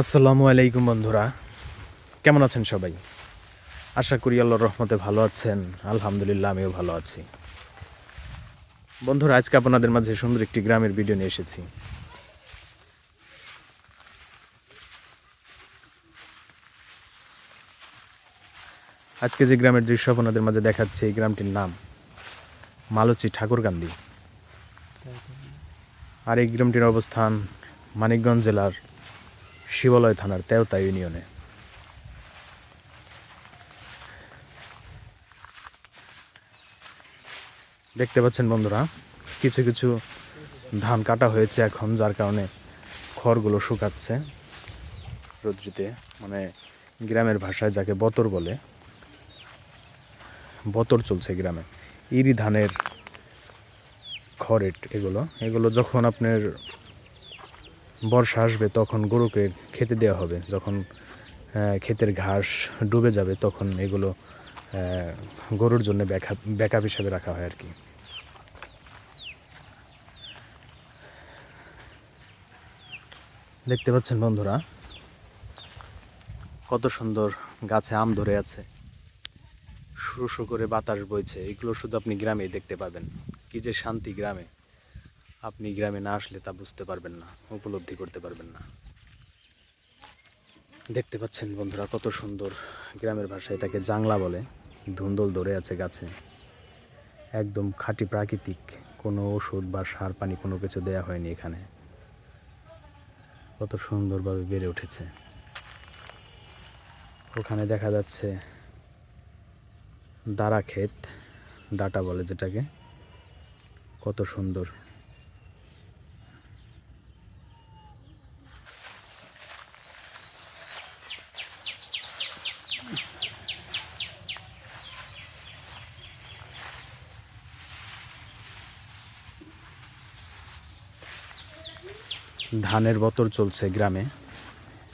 আসসালামু আলাইকুম বন্ধুরা। কেমন আছেন সবাই? আশা করি আল্লাহর রহমতে ভালো আছেন। আলহামদুলিল্লাহ, আমিও ভালো আছি। বন্ধুরা, আজকে আপনাদের মাঝে সুন্দর একটি গ্রামের ভিডিও নিয়ে এসেছি। আজকে যে গ্রামের দৃশ্য আপনাদের মাঝে দেখাচ্ছে, এই গ্রামটির নাম মালচি ঠাকুরকান্দি আর এই গ্রামটির অবস্থান মানিকগঞ্জ জেলার শিবালয় থানার তেওতা ইউনিয়নে। দেখতে পাচ্ছেন বন্ধুরা, কিছু কিছু ধান কাটা হয়েছে এখন, যার কারণে খড়গুলো শুকাচ্ছে রৌদ্রিতে মানে গ্রামের ভাষায় যাকে বতর বলে। বতর চলছে গ্রামে। ইরি ধানের খড়েট এগুলো এগুলো যখন আপনার বর্ষা আসবে, তখন গরুকে খেতে দেওয়া হবে। যখন ক্ষেতের ঘাস ডুবে যাবে, তখন এগুলো গরুর জন্য ব্যাকআপ ব্যাকআপ হিসাবে রাখা হয় আর কি। দেখতে পাচ্ছেন বন্ধুরা, কত সুন্দর গাছে আম ধরে আছে। শুরু করে বাতাস বইছে, এগুলো শুধু আপনি গ্রামেই দেখতে পাবেন। কি যে শান্তি গ্রামে। আপনি গ্রামে না আসলে তা বুঝতে পারবেন না, উপলব্ধি করতে পারবেন না। দেখতে পাচ্ছেন বন্ধুরা কত সুন্দর গ্রামের ভাষা, এটাকে জাংলা বলে। ধুন্দল ধরে আছে গাছে। একদম খাঁটি প্রাকৃতিক, কোনো ওষুধ বা সার পানি কোনো কিছু দেয়া হয়নি এখানে। কত সুন্দরভাবে বেড়ে উঠেছে। ওখানে দেখা যাচ্ছে দাঁড়া ক্ষেত ডাটা বলে যেটাকে। কত সুন্দর। ধানের বতর চলছে গ্রামে।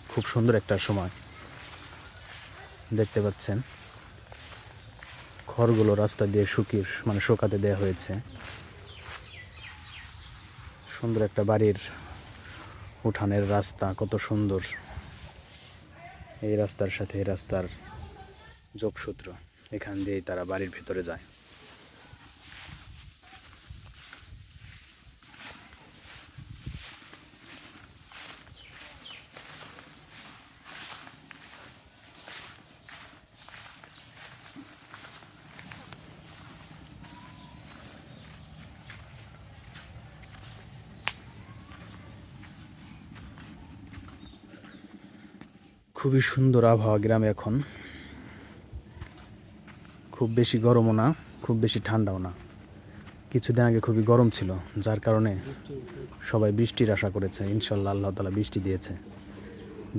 খুব সুন্দর একটা সময়। দেখতে পাচ্ছেন। খড়গুলো রাস্তা দিয়ে শুকিয়ে মানে শুকাতে দেওয়া হয়েছে। সুন্দর একটা বাড়ির উঠানের রাস্তা, কত সুন্দর। এই রাস্তার সাথে এই রাস্তার যোগসূত্র। এখান দিয়েই তারা বাড়ির ভেতরে যায়। খুবই সুন্দর আবহাওয়া গ্রামে এখন। খুব বেশি গরমও না, খুব বেশি ঠান্ডাও না। কিছুদিন আগে খুবই গরম ছিল, যার কারণে সবাই বৃষ্টির আশা করেছে। ইনশাল্লাহ আল্লাহ তালা বৃষ্টি দিয়েছে।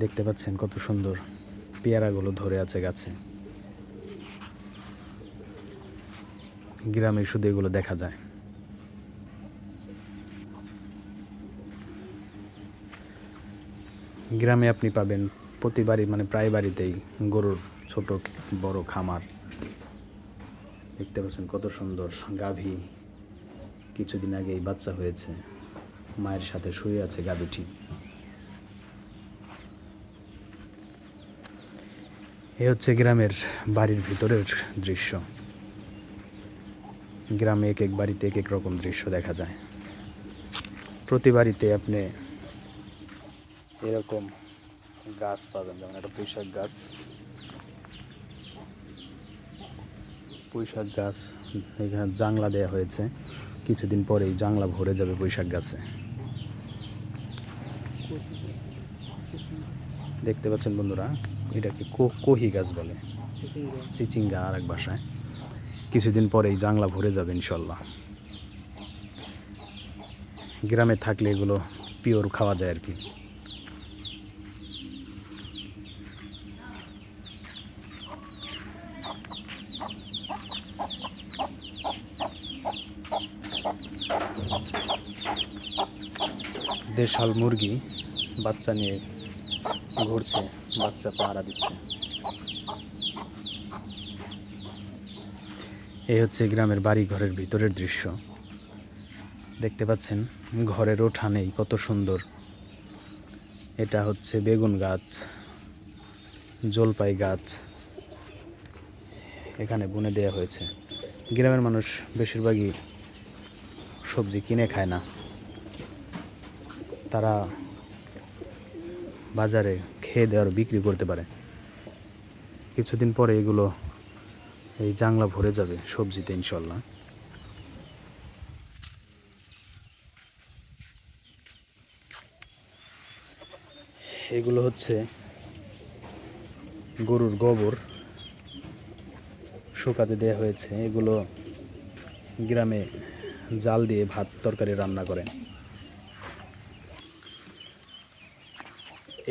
দেখতে পাচ্ছেন কত সুন্দর পেয়ারাগুলো ধরে আছে গাছে। গ্রামে শুধু এগুলো দেখা যায়। গ্রামে আপনি পাবেন প্রতি বাড়ি মানে প্রায় বাড়িতেই গরুর ছোট বড় খামার। দেখতে পাচ্ছেন কত সুন্দর গাভী কিছুদিন আগেই বাচ্চা হয়েছে। মায়ের সাথে শুয়ে আছে গাভীটি এ হচ্ছে গ্রামের বাড়ির ভিতরের দৃশ্য। গ্রামে এক এক বাড়িতে এক এক রকম দৃশ্য দেখা যায়। প্রতি বাড়িতে আপনি এরকম গাছ পাবেন, যেমন একটা পুঁইশাক গাছ। পুঁইশাক গাছ এখানে জাংলা দেওয়া হয়েছে। কিছুদিন পরেই জাংলা ভরে যাবে পুঁইশাক গাছে। দেখতে পাচ্ছেন বন্ধুরা, এটাকে কোহি গাছ বলে। চিচিঙ্গা আর এক ভাষায়। কিছুদিন পরেই জাংলা ভরে যাবে ইনশাল্লাহ। গ্রামে থাকলে এগুলো পিওর খাওয়া যায় আর কি। দেশাল মুরগি বাচ্চা নিয়ে ঘুরছে, বাচ্চা পাহারা দিচ্ছে। এই হচ্ছে গ্রামের বাড়ি ঘরের ভিতরের দৃশ্য। দেখতে পাচ্ছেন, ঘরের ওঠা নেই, কত সুন্দর। এটা হচ্ছে বেগুন গাছ, জলপাই গাছ, এখানে বুনে দেওয়া হয়েছে। গ্রামের মানুষ বেশিরভাগই সবজি কিনে খায় না। তারা বাজারে খেয়ে দেওয়ার বিক্রি করতে পারে। কিছুদিন পরে এগুলো এই জাংলা ভরে যাবে সবজিতে ইনশাল্লাহ। এগুলো হচ্ছে গরুর গোবর। শুকাতে দেওয়া হয়েছে। এগুলো গ্রামে জাল দিয়ে ভাত তরকারি রান্না করে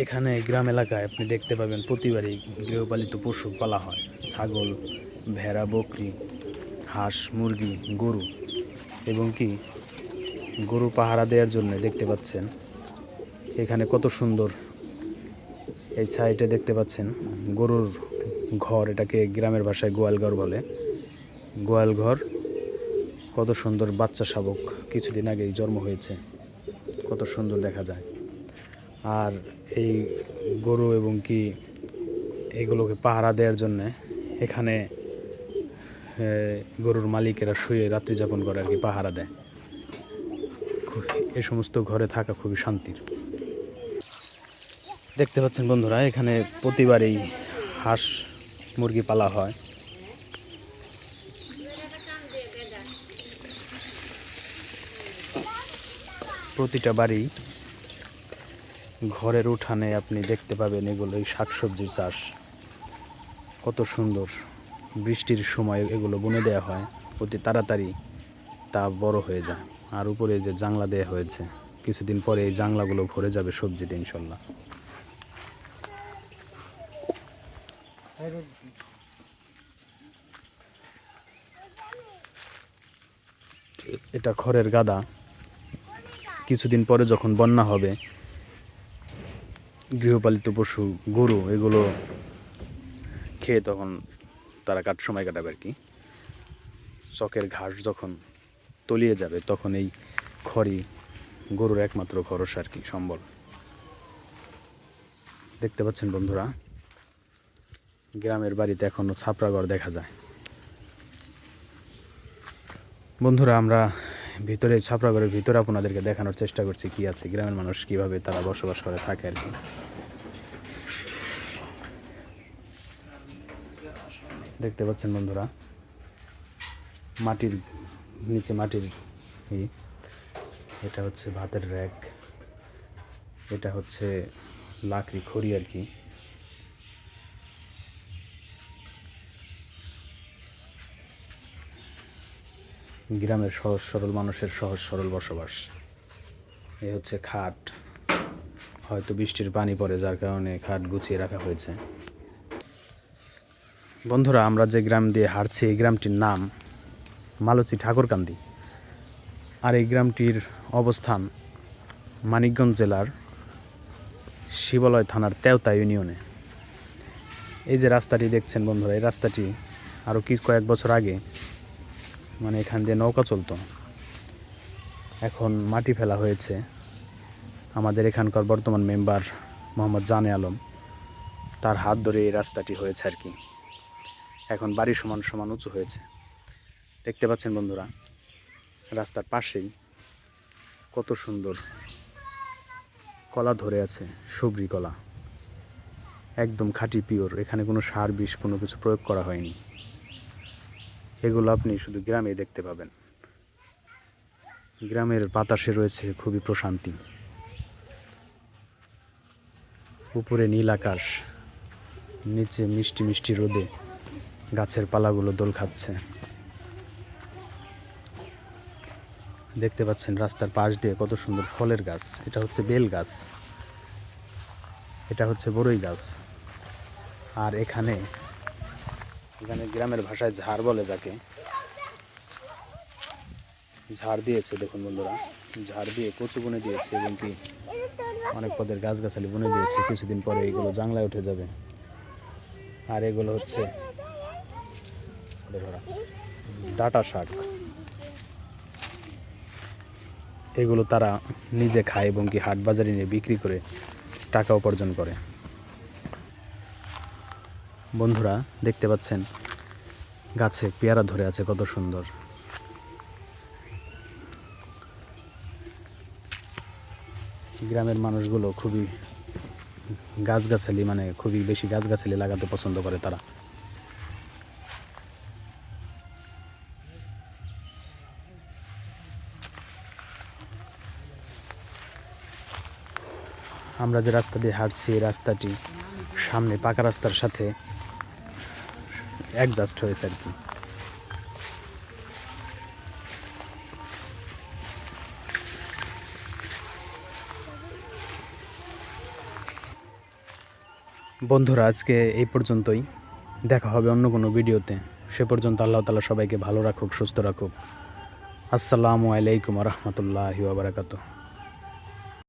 এখানে গ্রাম এলাকায় আপনি দেখতে পাবেন প্রতিবারই গৃহপালিত পশু পালা হয়। ছাগল, ভেড়া, বকরি, হাঁস, মুরগি, গরু এবং কি গরু পাহারা দেওয়ার জন্য দেখতে পাচ্ছেন। এখানে কত সুন্দর এই সাইডে দেখতে পাচ্ছেন। গরুর ঘর, এটাকে গ্রামের ভাষায় গোয়াল ঘর বলে। গোয়াল ঘর কত সুন্দর বাচ্চা শাবক, কিছুদিন আগেই জন্ম হয়েছে। কত সুন্দর দেখা যায়। আর এই গরু এবং কি এগুলোকে পাহারা দেওয়ার জন্যে এখানে গরুর মালিকেরা শুয়ে রাত্রি যাপন করে আর কি পাহারা দেয়। এই সমস্ত ঘরে থাকা খুবই শান্তির। দেখতে পাচ্ছেন বন্ধুরা, এখানে প্রতিবারই হাঁস মুরগি পালা হয়। প্রতিটা বাড়ি ঘরের উঠানে আপনি দেখতে পাবেন এগুলো, এই শাকসবজির চাষ। কত সুন্দর। বৃষ্টির সময় এগুলো বুনে দেওয়া হয়, অতি তাড়াতাড়ি তা বড় হয়ে যায়। আর উপরে যে জাংলা দেওয়া হয়েছে, কিছুদিন পরে এই জাংলাগুলো ভরে যাবে সবজিতে, ইনশাল্লাহ। এটা খড়ের গাদা। কিছুদিন পরে যখন বন্যা হবে গৃহপালিত পশু, গরু, এগুলো খেয়ে তখন তারা কাট সময় কাটাবে আর কি। চকের ঘাস যখন তলিয়ে যাবে, তখন এই খড়ি গরুর একমাত্র ভরসা আর কি, সম্বল। দেখতে পাচ্ছেন বন্ধুরা, গ্রামের বাড়িতে এখনও ছাপড়া ঘর দেখা যায়। বন্ধুরা, আমরা ভিতরে ছাপড়া ঘরের ভিতরে আপনাদেরকে দেখানোর চেষ্টা করছি কি আছে, গ্রামের মানুষ কীভাবে তারা বসবাস করে, থাকে আর কি। দেখতে পাচ্ছেন বন্ধুরা, মাটির নিচে মাটির এটা হচ্ছে ভাতের র্যাক, এটা হচ্ছে লাকড়ি খড়ি আর কি। গ্রামের সহজ সরল মানুষের সহজ সরল বসবাস। এই হচ্ছে খাট। হয়তো বৃষ্টির পানি পড়ে, যার কারণে খাট গুছিয়ে রাখা হয়েছে। বন্ধুরা, আমরা যে গ্রাম দিয়ে হাঁটছি, এই গ্রামটির নাম মালচি ঠাকুরকান্দি। আর এই গ্রামটির অবস্থান মানিকগঞ্জ জেলার শিবালয় থানার তেওতা ইউনিয়নে। এই যে রাস্তাটি দেখছেন বন্ধুরা, এই রাস্তাটি আরও কি কয়েক বছর আগে মানে এখান দিয়ে নৌকা চলতো। এখন মাটি ফেলা হয়েছে। আমাদের এখানকার বর্তমান মেম্বার মোহাম্মদ জানে আলম, তার হাত ধরে এই রাস্তাটি হয়েছে আর কি। এখন বাড়ি সমান সমান উঁচু হয়েছে। দেখতে পাচ্ছেন বন্ধুরা, রাস্তার পাশেই কত সুন্দর কলা ধরে আছে সবরি কলা। একদম খাঁটি পিওর, এখানে কোনো সার বিষ কোনো কিছু প্রয়োগ করা হয়নি। এগুলো আপনি শুধু গ্রামেই দেখতে পাবেন। গ্রামের বাতাসে রয়েছে খুবই প্রশান্তি। উপরে নীল আকাশ, নিচে মিষ্টি মিষ্টি রোদে গাছের পালাগুলো দোল খাচ্ছে। দেখতে পাচ্ছেন রাস্তার পাশ দিয়ে কত সুন্দর ফলের গাছ, এটা হচ্ছে বেল গাছ, এটা হচ্ছে বড়ই গাছ। আর এখানে এখানে গ্রামের ভাষায় ঝাড় বলে যাকে। ঝাড় দিয়েছে, দেখুন বন্ধুরা। ঝাড় দিয়ে কচু বনে দিয়েছে এবং কি অনেক পদের গাছগাছালি বনে দিয়েছে। কিছুদিন পরে এগুলো জাংলায় উঠে যাবে। আর এগুলো হচ্ছে ডাটা শাক। এগুলো তারা নিজে খায় এবং কি হাট বাজারে নিয়ে বিক্রি করে টাকা উপার্জন করে। বন্ধুরা, দেখতে পাচ্ছেন, গাছে পেয়ারা ধরে আছে, কত সুন্দর। গ্রামের মানুষগুলো খুবই গাছগাছালি মানে খুবই বেশি গাছগাছালি লাগাতে পছন্দ করে তারা। আমরা যে রাস্তা দিয়ে হাঁটছি, এই রাস্তাটি সামনে পাকা রাস্তার সাথে অ্যাডজাস্ট হয়েছে আর কি। বন্ধুরা, আজকে এই পর্যন্তই। দেখা হবে অন্য কোনো ভিডিওতে। সে পর্যন্ত আল্লাহ তালা সবাইকে ভালো রাখুক, সুস্থ রাখুক। আসসালামু আলাইকুম রহমতুল্লাহি বারাকাতুহ।